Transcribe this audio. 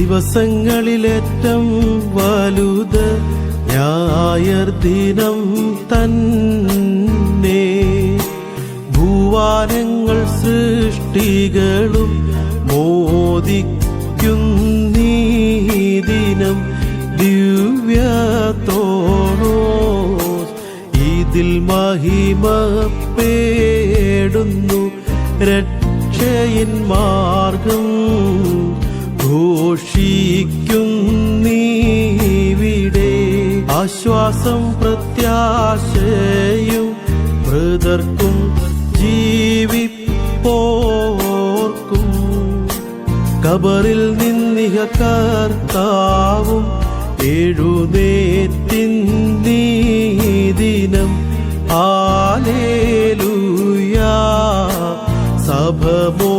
ദിവസങ്ങളിലേറ്റം വലുത് ഞായർ ദിനം തന്നെ. ഭൂവാനങ്ങൾ സൃഷ്ടികളും മോദിക്കുന്നീ ദിനം ദിവ്യത്തോണോ ഇതിൽ മഹിമപ്പേടുന്നു രക്ഷയിൻ മാർഗം ഘോഷിക്കുന്നീവിടെ ആശ്വാസം പ്രത്യാശയും മൃതർക്കും ജീവിപ്പോർക്കും. കബറിൽ നിന്നിഹ കർത്താവും എഴുന്നേറ്റിൻ ദിനം ആലേലുയാ സഭമോ